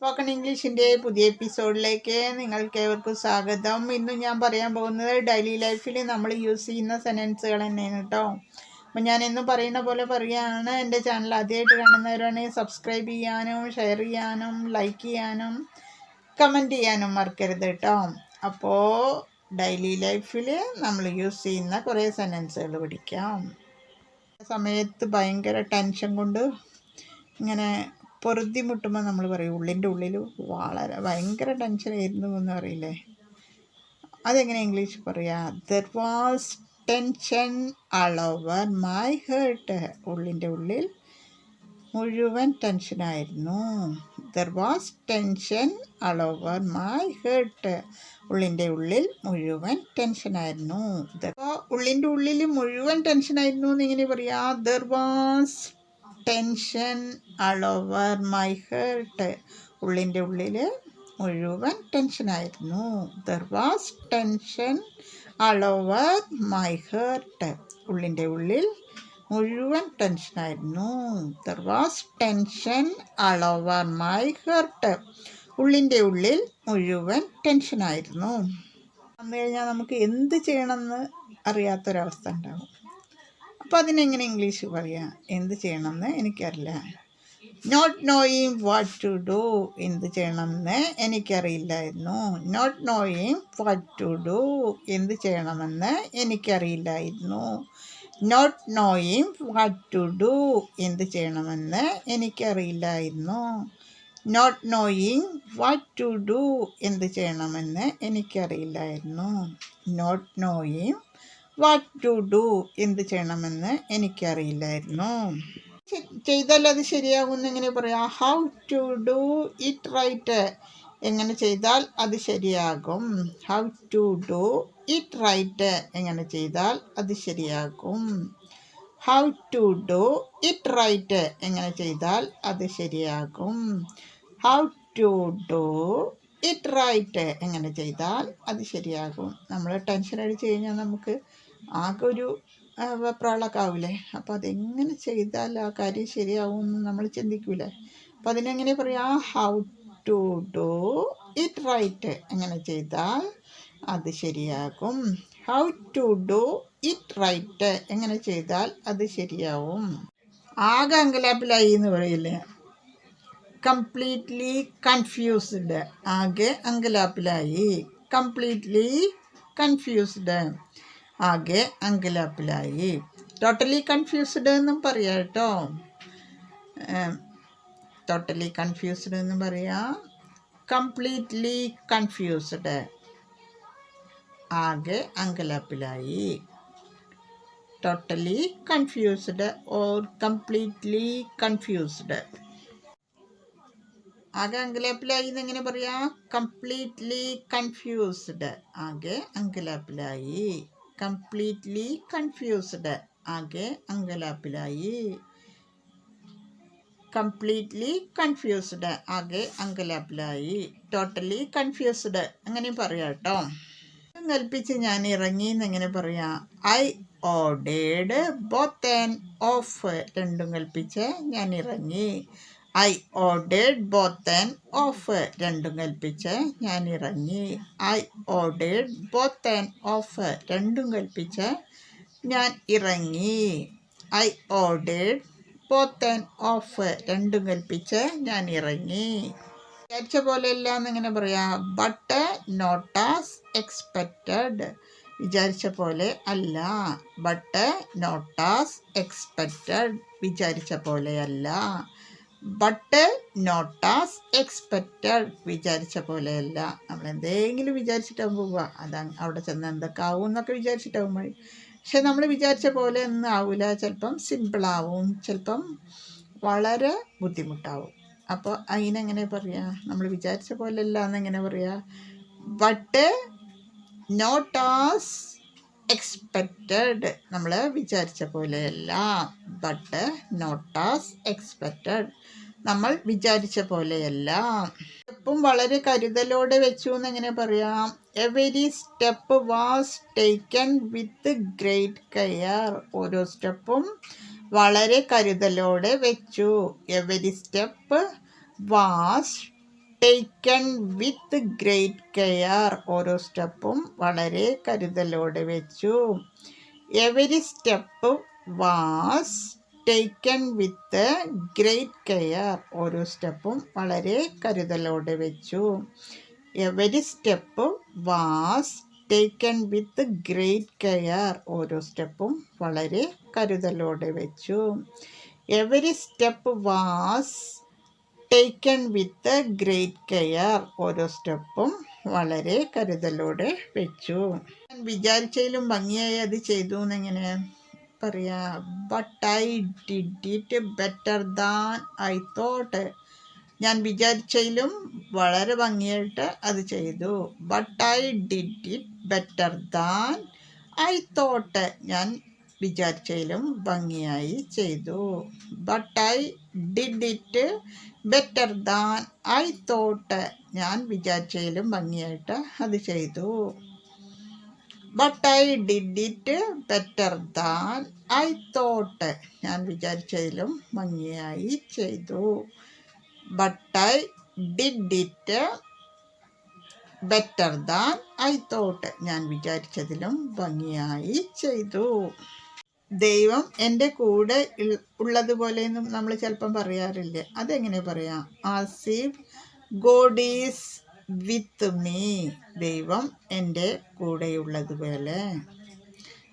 Spoken ഇംഗ്ലീഷിന്റെ പുതിയ എപ്പിസോഡിലേക്ക് നിങ്ങൾക്ക് ഏവർക്കും സ്വാഗതം. ഇന്ന് ഞാൻ പറയാൻ പോകുന്നത് ഡെയിലി ലൈഫിൽ നമ്മൾ യൂസ് ചെയ്യുന്ന സെന്റൻസുകൾ തന്നെയാണ് കേട്ടോ അപ്പം ഞാൻ എന്നും പറയുന്ന പോലെ പറയുകയാണ് എന്റെ ചാനൽ ആദ്യമായിട്ട് കാണുന്നവരാണെങ്കിൽ സബ്സ്ക്രൈബ് ചെയ്യാനും ഷെയർ ചെയ്യാനും ലൈക്ക് ചെയ്യാനും കമന്റ് ചെയ്യാനും മറക്കരുത് കേട്ടോ അപ്പോൾ ഡെയിലി ലൈഫിൽ നമ്മൾ യൂസ് ചെയ്യുന്ന കുറേ സെന്റൻസുകൾ പഠിക്കാം. സമയത്ത് ഭയങ്കര ടെൻഷൻ കൊണ്ട് ഇങ്ങനെ പൊറുതി മുട്ടുമ്പോൾ നമ്മൾ പറയും ഉള്ളിന്റെ ഉള്ളിൽ വളരെ ഭയങ്കര ടെൻഷനായിരുന്നു എന്ന് പറയില്ലേ? അതെങ്ങനെ ഇംഗ്ലീഷ് പറയാ? There was tension all over my heart ഉള്ളിന്റെ ഉള്ളിൽ മുഴുവൻ ടെൻഷനായിരുന്നു there was tension all over my heart ഉള്ളിന്റെ ഉള്ളിൽ മുഴുവൻ ടെൻഷനായിരുന്നു ഉള്ളിന്റെ ഉള്ളിൽ മുഴുവൻ ടെൻഷനായിരുന്നു എന്ന് ഇങ്ങനെ പറയാ? There was tension over my heart ഉള്ളിന്റെ ഉള്ളിൽ മുഴുവൻ ടെൻഷനായിരുന്നു there was tension over my heart ഉള്ളിന്റെ ഉള്ളിൽ മുഴുവൻ ടെൻഷനായിരുന്നു there was tension over my heart ഉള്ളിന്റെ ഉള്ളിൽ മുഴുവൻ ടെൻഷനായിരുന്നു വന്നു കഴിഞ്ഞാൽ നമുക്ക് എന്ത് ചെയ്യണമെന്ന് അറിയാത്തൊരവസ്ഥ ഉണ്ടാകും അപ്പോൾ അതിനെങ്ങനെ ഇംഗ്ലീഷ് പറയാം? എന്ത് ചെയ്യണമെന്ന് എനിക്കറിയില്ല. Not knowing what to do എന്ത് ചെയ്യണമെന്ന് എനിക്കറിയില്ലായിരുന്നു. Not knowing what to do എന്ത് ചെയ്യണമെന്ന് എനിക്കറിയില്ലായിരുന്നു. Not knowing what to do എന്ത് ചെയ്യണമെന്ന് എനിക്കറിയില്ലായിരുന്നു. Not knowing what to do എന്ത് ചെയ്യണമെന്ന് എനിക്കറിയില്ലായിരുന്നു. Not knowing what to do എന്ത് ചെയ്യണമെന്ന് എനിക്കറിയില്ലായിരുന്നു. ചെയ്താൽ അത് ശരിയാകുമെന്ന് എങ്ങനെ പറയാം. How to do it right എങ്ങനെ ചെയ്താൽ അത് ശരിയാകും. How to do it right എങ്ങനെ ചെയ്താൽ അത് ശരിയാകും. How to do it right എങ്ങനെ ചെയ്താൽ അത് ശരിയാകും. How to do it right എങ്ങനെ ചെയ്താൽ അത് ശരിയാകും. നമ്മൾ ടെൻഷൻ അടിച്ച് കഴിഞ്ഞാൽ നമുക്ക് ആകെ ഒരു വെപ്രാളൊക്കെ ആവില്ലേ അപ്പോൾ അതെങ്ങനെ ചെയ്താൽ ആ കാര്യം ശരിയാവും എന്ന് നമ്മൾ ചിന്തിക്കൂലേ? അപ്പോൾ അതിനെങ്ങനെ പറയാം? How to do it right എങ്ങനെ ചെയ്താൽ അത് ശരിയാകും. How to do it right എങ്ങനെ ചെയ്താൽ അത് ശരിയാവും. ആകെ അങ്കലാപ്പിലായി എന്ന് പറയില്ലേ? കംപ്ലീറ്റ്ലി കൺഫ്യൂസ്ഡ് ആകെ അങ്കലാപ്പിലായി. കംപ്ലീറ്റ്ലി കൺഫ്യൂസ്ഡ് ആകെ അങ്കലാപ്പിലായി. ടോട്ടലി കൺഫ്യൂസ്ഡ് എന്നും പറയാം കേട്ടോ. ടോട്ടലി കൺഫ്യൂസ്ഡ് എന്നും പറയാം. കംപ്ലീറ്റ്ലി കൺഫ്യൂസ്ഡ് ആകെ അങ്കലാപ്പിലായി. Totally confused or completely confused ആകെ അങ്കലാപ്പിലായി എന്നെങ്ങനെ പറയാം? കംപ്ലീറ്റ്ലി കൺഫ്യൂസ്ഡ് ആകെ അങ്കലാപ്പിലായി. കംപ്ലീറ്റ്ലി കൺഫ്യൂസ്ഡ് ആകെ അങ്കലാപ്പിലായി. കംപ്ലീറ്റ്ലി കൺഫ്യൂസ്ഡ് ആകെ അങ്കലാപ്പിലായി. ടോട്ടലി കൺഫ്യൂസ്ഡ് അങ്ങനെ പറയാം കേട്ടോ. നൽപ്പിച്ച് ഞാൻ ഇറങ്ങി എന്നെങ്ങനെ പറയാം. I ordered both and off രണ്ടും കൽപ്പിച്ച് ഞാൻ ഇറങ്ങി. I ordered both and off രണ്ടും കൽപ്പിച്ച്. ഞാൻ ഇറങ്ങി. I ordered both and off രണ്ടും കൽപ്പിച്ച്. ഞാൻ ഇറങ്ങി. I ordered both and off രണ്ടും കൽപ്പിച്ച്. ഞാൻ ഇറങ്ങി. വിചാരിച്ച പോലെയല്ല എന്നിങ്ങനെ പറയാം? ബട്ട് നോട്ട് ആസ് എക്സ്പെക്റ്റഡ് വിചാരിച്ച പോലെ അല്ല. ബട്ട് നോട്ട് ആസ് എക്സ്പെക്റ്റഡ് വിചാരിച്ച പോലെയല്ല ബട്ട് നോട്ട് ആസ് എക്സ്പെക്റ്റഡ് വിചാരിച്ച പോലെയല്ല. നമ്മൾ എന്തെങ്കിലും വിചാരിച്ചിട്ടാവും പോവുക. അത് അവിടെ ചെന്ന് എന്തൊക്കെ ആവും എന്നൊക്കെ വിചാരിച്ചിട്ടാവും മതി പക്ഷെ നമ്മൾ വിചാരിച്ച പോലെ ഒന്നും ആവില്ല ചിലപ്പം സിമ്പിളാവും ചിലപ്പം വളരെ ബുദ്ധിമുട്ടാവും. അപ്പോൾ അതിനെങ്ങനെ പറയുക നമ്മൾ വിചാരിച്ച പോലെയല്ല എന്നെങ്ങനെ പറയുക ബട്ട് നോട്ട് ആസ് എക്സ്പെക്റ്റഡ് നമ്മൾ വിചാരിച്ച പോലെയല്ല ബട്ട് നോട്ട് ആസ് എക്സ്പെക്റ്റഡ് നമ്മൾ വിചാരിച്ച പോലെയല്ല സ്റ്റെപ്പും വളരെ കരുതലോടെ വെച്ചു എന്ന് എങ്ങനെ പറയാം? Every step was taken with great care ഓരോ സ്റ്റെപ്പും വളരെ കരുതലോടെ വെച്ചു. Every step was taken with great care ഓരോ സ്റ്റെപ്പും വളരെ കരുതലോടെ വെച്ചു. Every step was taken with great care ഓരോ സ്റ്റെപ്പും വളരെ കരുതലോടെ വെച്ചു. Every step was taken with great care ഓരോ സ്റ്റെപ്പും വളരെ കരുതലോടെ വെച്ചു. Every step was taken with great care ഓരോ സ്റ്റെപ്പും വളരെ കരുതലോടെ വെച്ചു. ഞാൻ വിചാരിച്ചതിലും ഭംഗിയായി അത് ചെയ്തു എന്നെങ്ങനെ പറയാ but I did it better than I thought ഞാൻ വിചാരിച്ചതിലും വളരെ ഭംഗിയായിട്ട് അത് ചെയ്തു. But I did it better than I thought ഞാൻ വിചാരിച്ചതിലും ഭംഗിയായി ചെയ്തു. But I did it better than I thought ഞാൻ വിചാരിച്ചതിലും ഭംഗിയായിട്ട് അത് ചെയ്തു. But I did it better than I thought ഞാൻ വിചാരിച്ചതിലും ഭംഗിയായി ചെയ്തു. But I did it better than I thought ഞാൻ വിചാരിച്ചതിലും ഭംഗിയായി ചെയ്തു. ദൈവം എന്റെ കൂടെ ഉള്ളതുപോലെയൊന്നും നമ്മൾ ചിലപ്പം പറയാറില്ലേ? അതെങ്ങനെ പറയാം? As if god is with me. ദൈവം എന്റെ കൂടെയുള്ളതുപോലെ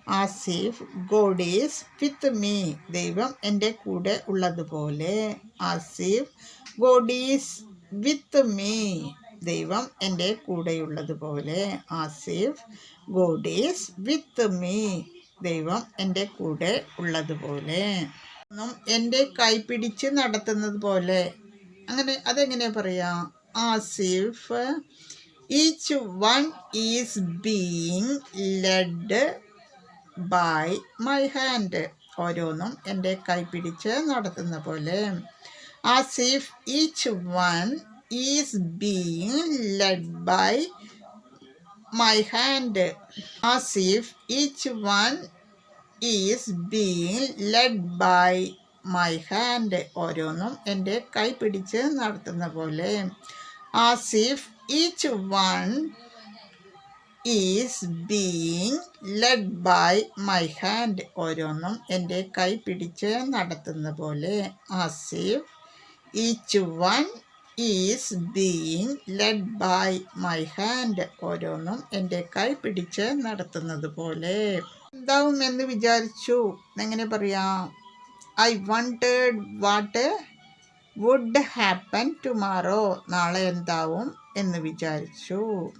as if god is with me. ദൈവം എന്റെ കൂടെ ഉള്ളതുപോലെ. As if god is with me. ദൈവം എന്റെ കൂടെയുള്ളതുപോലെ as if god is with me. ദൈവം എന്റെ കൂടെ ഉള്ളതുപോലെ. ഒന്നും എന്റെ കൈ പിടിച്ച് നടത്തുന്നത് പോലെ. അങ്ങനെ അതെങ്ങനെ പറയാം? As if each one is being led by my hand ഓരോന്നും എന്റെ കൈ പിടിച്ച് നടത്തുന്ന പോലെ. As if each one is being led by my hand. As if each one is being led by my hand ഓരോന്നും എന്റെ കൈ പിടിച്ച് നടത്തുന്ന പോലെ. As if each one is being led by my hand ഓരോന്നും എന്റെ കൈ പിടിച്ച് നടത്തുന്ന പോലെ. As if each one is being led by my hand ഓരോന്നും എന്റെ കൈ പിടിച്ച് നടത്തുന്നത് പോലെ. എന്താവും എന്ന് വിചാരിച്ചു. എങ്ങനെ പറയാം? I wondered what would happen tomorrow നാളെ എന്താവും എന്ന് വിചാരിച്ചു.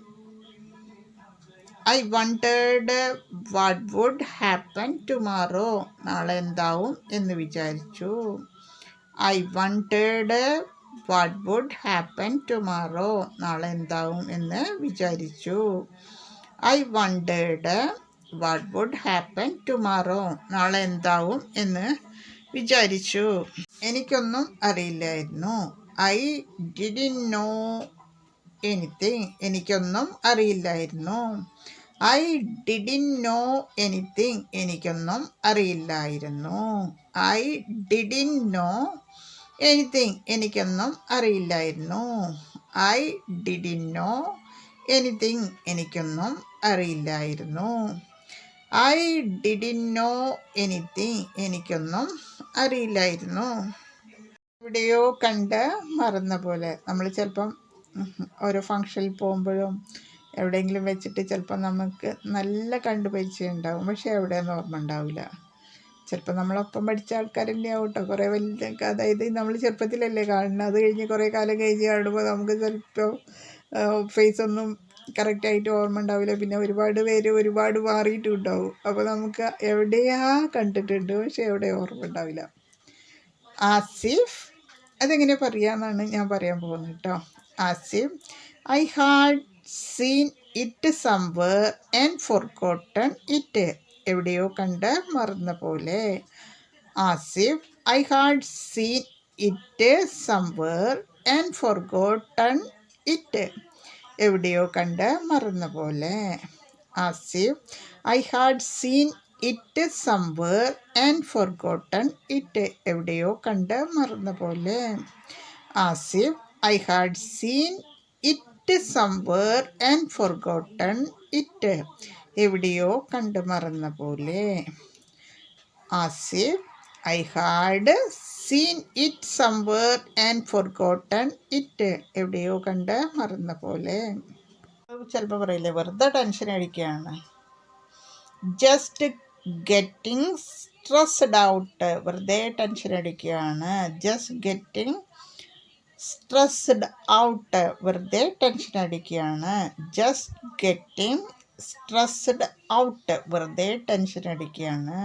I wondered what would happen tomorrow നാളെ എന്താവും എന്ന് വിചാരിച്ചു. I wondered what would happen tomorrow നാളെ എന്താവും എന്ന് വിചാരിച്ചു. I wondered what would happen tomorrow നാളെ എന്താവും എന്ന് വിചാരിച്ചു. എനിക്കൊന്നും അറിയില്ലായിരുന്നു. ഐ ഡിഡിൻ നോ എനിത്തിങ് എനിക്കൊന്നും അറിയില്ലായിരുന്നു. ഐ ഡിഡിൻ നോ എനിത്തിങ് എനിക്കൊന്നും അറിയില്ലായിരുന്നു. ഐ ഡിഡിൻ നോ എനിത്തിങ് എനിക്കൊന്നും അറിയില്ലായിരുന്നു. ഐ ഡിഡിൻ നോ എനിത്തിങ് എനിക്കൊന്നും അറിയില്ലായിരുന്നു. ഐ ഡിഡിൻ നോ എനിത്തിങ് എനിക്കൊന്നും അറിയില്ലായിരുന്നു. എവിടെയോ കണ്ട് മറന്ന പോലെ. നമ്മൾ ചിലപ്പം ഓരോ ഫങ്ഷനിൽ പോകുമ്പോഴും എവിടെയെങ്കിലും വെച്ചിട്ട് ചിലപ്പം നമുക്ക് നല്ല കണ്ടുപരിചയം ഉണ്ടാവും. പക്ഷേ എവിടെയെന്ന് ഓർമ്മ ഉണ്ടാവില്ല. ചിലപ്പോൾ നമ്മളൊപ്പം പഠിച്ച ആൾക്കാരല്ലേ ആവട്ടോ കുറേ വലിയ അതായത് നമ്മൾ ചെറുപ്പത്തിലല്ലേ കാണുന്നത്. അത് കഴിഞ്ഞ് കുറേ കാലം കഴിഞ്ഞ് കാണുമ്പോൾ നമുക്ക് ചിലപ്പോൾ ഫേസ് ഒന്നും കറക്റ്റായിട്ട് ഓർമ്മ ഉണ്ടാവില്ല. പിന്നെ ഒരുപാട് പേര് ഒരുപാട് മാറിയിട്ടും ഉണ്ടാവും അപ്പോൾ നമുക്ക് എവിടെയാ കണ്ടിട്ടുണ്ട് പക്ഷേ എവിടെ ഓർമ്മ ഉണ്ടാവില്ല. ആസിഫ് അതെങ്ങനെ പറയാമെന്നാണ് ഞാൻ പറയാൻ പോകുന്നത് കേട്ടോ. As if I had seen it somewhere and forgotten it എവിടെയോ കണ്ട് മറന്ന പോലെ as if I had seen it somewhere and forgotten it എവിടെയോ കണ്ട് മറന്ന പോലെ as if I had seen it somewhere and forgotten it എവിടെയോ കണ്ട് മറന്ന പോലെ as if I had seen it somewhere and forgotten it എവിടെയോ കണ്ടു മറന്ന പോലെ. As if I had seen it somewhere and forgotten it. എവിടെയോ കണ്ട് മറന്ന പോലെ. ചിലപ്പോൾ പറയില്ലേ വെറുതെ ടെൻഷൻ അടിക്കുകയാണ്. ജസ്റ്റ് ഗെറ്റിംഗ് സ്ട്രെസ്ഡ് ഔട്ട് വെറുതെ ടെൻഷൻ അടിക്കുകയാണ്. ജസ്റ്റ് ഗെറ്റിംഗ് സ്ട്രെസ്ഡ് ഔട്ട് വെറുതെ ടെൻഷൻ അടിക്കുകയാണ്. ജസ്റ്റ് ഗെറ്റിംഗ് സ്ട്രെസ്ഡ് ഔട്ട് വെറുതെ ടെൻഷൻ അടിക്കുകയാണ്.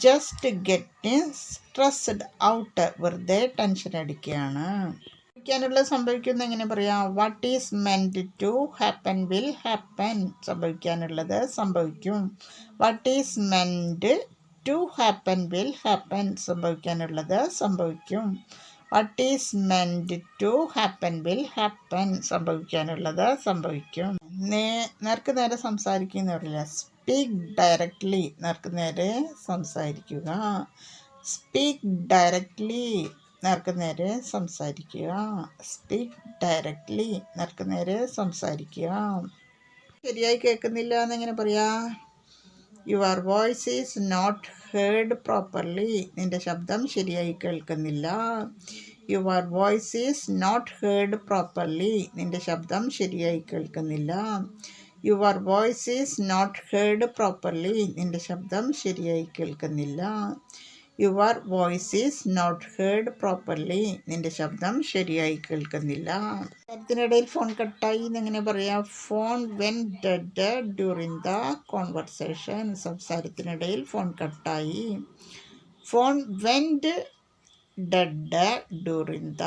ജസ്റ്റ് ഗെറ്റിംഗ് സ്ട്രെസ്ഡ് ഔട്ട് വെറുതെ ടെൻഷൻ അടിക്കുകയാണ്. സംഭവിക്കാനുള്ളത് സംഭവിക്കുന്ന എങ്ങനെ പറയാം? What is meant to happen will happen സംഭവിക്കാനുള്ളത് സംഭവിക്കും. What is meant to happen will happen സംഭവിക്കാനുള്ളത് സംഭവിക്കും. What is meant to happen will happen സംഭവിക്കാനുള്ളത് സംഭവിക്കും. നേ നേർക്ക് നേരെ സംസാരിക്കുന്ന പറയില്ല സ്പീക്ക് ഡയറക്റ്റ്ലി നേർക്ക് നേരെ സംസാരിക്കുക. സ്പീക്ക് ഡയറക്റ്റ്ലി നേർക്ക് നേരെ സംസാരിക്കുക. സ്പീക്ക് ഡയറക്റ്റ്ലി നേർക്ക് നേരെ സംസാരിക്കുക. ശരിയായി കേൾക്കുന്നില്ല എന്നെങ്ങനെ പറയാ? Your voice is not heard properly. നിന്റെ ശബ്ദം ശരിയായി കേൾക്കുന്നില്ല. Your voice is not heard properly. നിന്റെ ശബ്ദം ശരിയായി കേൾക്കുന്നില്ല. Your voice is not heard properly. നിന്റെ ശബ്ദം ശരിയായി കേൾക്കുന്നില്ല. Your voice is not heard properly നിന്റെ ശബ്ദം ശരിയായി കേൾക്കുന്നില്ല. അതിനിടയിൽ ഫോൺ കട്ടായി എന്നെങ്ങനെ പറയാം? Phone went dead during the conversation സംസാരത്തിനിടയിൽ phone കട്ടായി phone went dead during the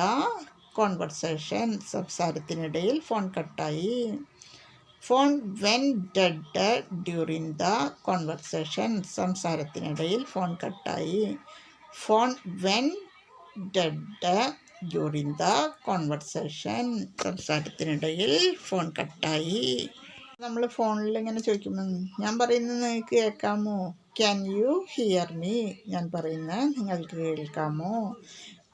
conversation സംസാരത്തിനിടയിൽ phone കട്ടായി phone went dead during the conversation സംസാരത്തിനിടയിൽ phone കട്ടായി. Phone went dead during the conversation സംസാരത്തിനിടയിൽ phone കട്ടായി. നമ്മൾ ഫോണിൽ ഇങ്ങനെ ചോദിക്കുമ്പോൾ ഞാൻ പറയുന്നത് നിങ്ങൾക്ക് കേൾക്കാമോ? ക്യാൻ യു ഹിയർ മീ ഞാൻ പറയുന്നത് നിങ്ങൾക്ക് കേൾക്കാമോ?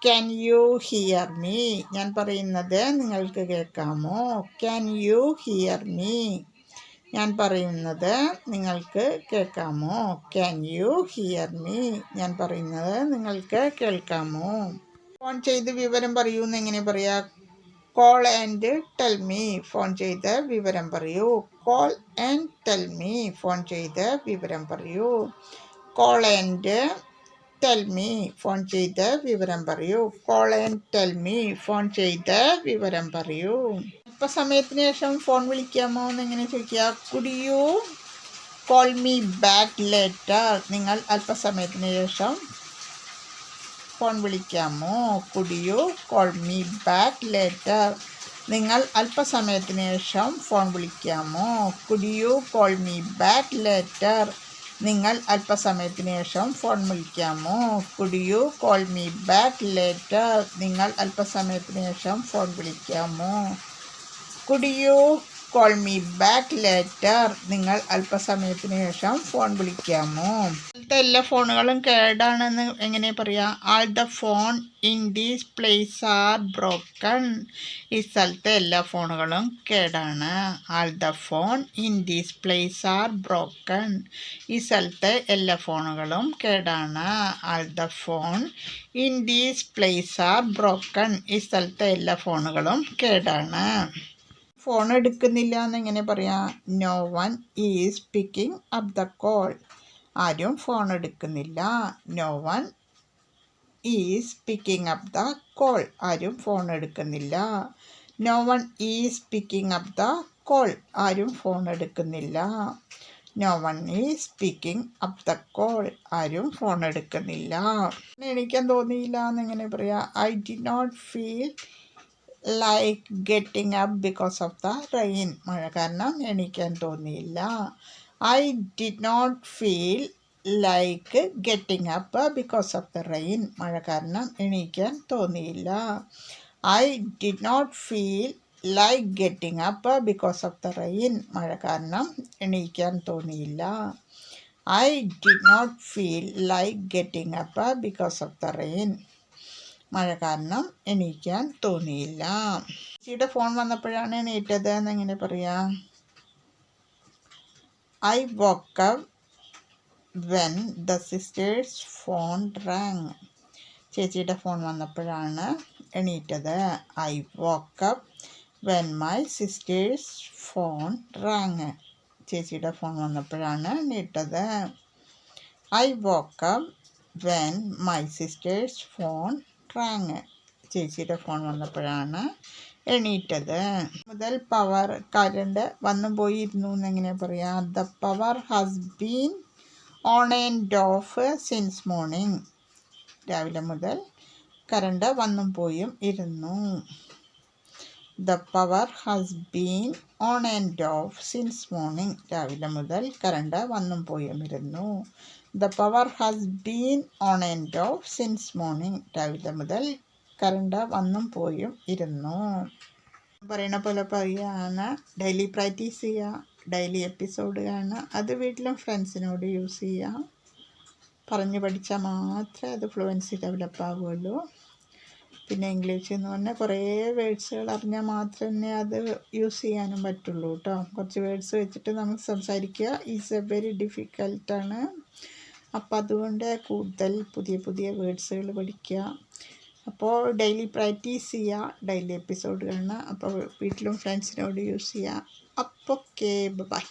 ക്യാൻ യു ഹിയർ മീ ഞാൻ പറയുന്നത് നിങ്ങൾക്ക് കേൾക്കാമോ? ക്യാൻ യു ഹിയർ മീ ഞാൻ പറയുന്നത് നിങ്ങൾക്ക് കേൾക്കാമോ? ക്യാൻ യു ഹിയർ മീ ഞാൻ പറയുന്നത് നിങ്ങൾക്ക് കേൾക്കാമോ? ഫോൺ ചെയ്ത് വിവരം പറയൂ എന്ന് എങ്ങനെ പറയാ? Call and tell me phone ചെയ്ത് വിവരം പറയൂ. Call and tell me phone ചെയ്ത് വിവരം പറയൂ. Call and tell me phone ചെയ്ത് വിവരം പറയൂ. Call and tell me phone ചെയ്ത് വിവരം പറയൂ. ഇപ്പം സമയത്തിന് ശേഷം ഫോൺ വിളിക്കാമോ എന്ന് എങ്ങനെ ചോദിക്കുക could you call me back later നിങ്ങൾ അല്പസമയത്തിന് ശേഷം phone വിളിക്കാമോ? Could you call me back later നിങ്ങൾ അല്പസമയത്തിന് ശേഷം phone വിളിക്കാമോ? Could you call me back later നിങ്ങൾ അല്പസമയത്തിന് ശേഷം phone വിളിക്കാമോ? Could you call me back later നിങ്ങൾ അല്പസമയത്തിന് ശേഷം phone വിളിക്കാമോ? Could you call me back later നിങ്ങൾ അല്പസമയത്തിന് ശേഷം ഫോൺ വിളിക്കാമോ? ഇപ്പോഴത്തെ എല്ലാ ഫോണുകളും കേടാണെന്ന് എങ്ങനെ പറയാം? All the phone in these place are broken ഈ സ്ഥലത്തെ എല്ലാ ഫോണുകളും കേടാണ്. All the phone in these place are broken ഈ സ്ഥലത്തെ എല്ലാ ഫോണുകളും കേടാണ്. All the phone in these place are broken ഈ സ്ഥലത്തെ എല്ലാ ഫോണുകളും കേടാണ്. ഫോൺ എടുക്കുന്നില്ല എന്നെങ്ങനെ പറയാം? No one is picking up the call ആരും ഫോൺ എടുക്കുന്നില്ല no one is picking up the call ആരും ഫോൺ എടുക്കുന്നില്ല no one is picking up the call ആരും ഫോൺ എടുക്കുന്നില്ല no one is picking up the call ആരും phone എടുക്കുന്നില്ല എണീക്കാൻ തോന്നിയില്ല എന്നെങ്ങനെ പറയാം? I did not feel like getting up because of the rain മഴ കാരണം എണീക്കാൻ തോന്നിയില്ല. I did not feel like getting up because of the rain മഴ കാരണം എണീക്കാൻ തോന്നിയില്ല. I did not feel like getting up because of the rain മഴ കാരണം എണീക്കാൻ തോന്നിയില്ല. I did not feel like getting up because of the rain മഴ കാരണം എണീക്കാൻ തോന്നിയില്ല. ചേച്ചിയുടെ ഫോൺ വന്നപ്പോഴാണ് എണീറ്റത് എന്നെങ്ങനെ പറയാം? I woke up when the sister's phone rang ചേച്ചിയുടെ ഫോൺ വന്നപ്പോഴാണ് എണീറ്റത്. I woke up when my sister's phone rang ചേച്ചിയുടെ ഫോൺ വന്നപ്പോഴാണ് എണീറ്റത്. I woke up when my sister's phone rang ചേച്ചിയുടെ ഫോൺ വന്നപ്പോഴാണ് എണീറ്റത്. മുതൽ പവർ കറണ്ട് വന്നു പോയിരുന്നു എന്നെങ്ങനെ പറയാം? The power has been on and off since morning രാവിലെ മുതൽ കറണ്ട് വന്നും പോയും ഇരുന്നു. The power has been on and off since morning രാവിലെ മുതൽ കറണ്ട് വന്നും പോയും ഇരുന്നു. The power has been on and off since morning രാവിലെ മുതൽ കറണ്ട് വന്നും പോയും ഇരുന്നു. പറയണ പോലെ പറയുകയാണ് ഡെയിലി പ്രാക്ടീസ് ചെയ്യുക ഡെയിലി എപ്പിസോഡ് കാണുക അത് വീട്ടിലും ഫ്രണ്ട്സിനോട് യൂസ് ചെയ്യുക പറഞ്ഞു പഠിച്ചാൽ മാത്രമേ അത് ഫ്ലുവൻസി ഡെവലപ്പ് ആവുകയുള്ളൂ പിന്നെ ഇംഗ്ലീഷ് എന്ന് പറഞ്ഞാൽ കുറേ വേർഡ്സുകൾ അറിഞ്ഞാൽ മാത്രമേ അത് യൂസ് ചെയ്യാനും പറ്റുള്ളൂ കേട്ടോ കുറച്ച് വേർഡ്സ് വെച്ചിട്ട് നമുക്ക് സംസാരിക്കുക. ഈസ് എ വെരി ഡിഫിക്കൽട്ടാണ് അപ്പോൾ അതുകൊണ്ട് കൂടുതൽ പുതിയ പുതിയ വേർഡ്സുകൾ പഠിക്കുക അപ്പോൾ ഡെയിലി പ്രാക്ടീസ് ചെയ്യുക ഡെയിലി എപ്പിസോഡ് കാണുക അപ്പോൾ വീട്ടിലും ഫ്രണ്ട്സിനോട് യൂസ് ചെയ്യുക അപ്പോൾ ഓക്കെ ബൈ.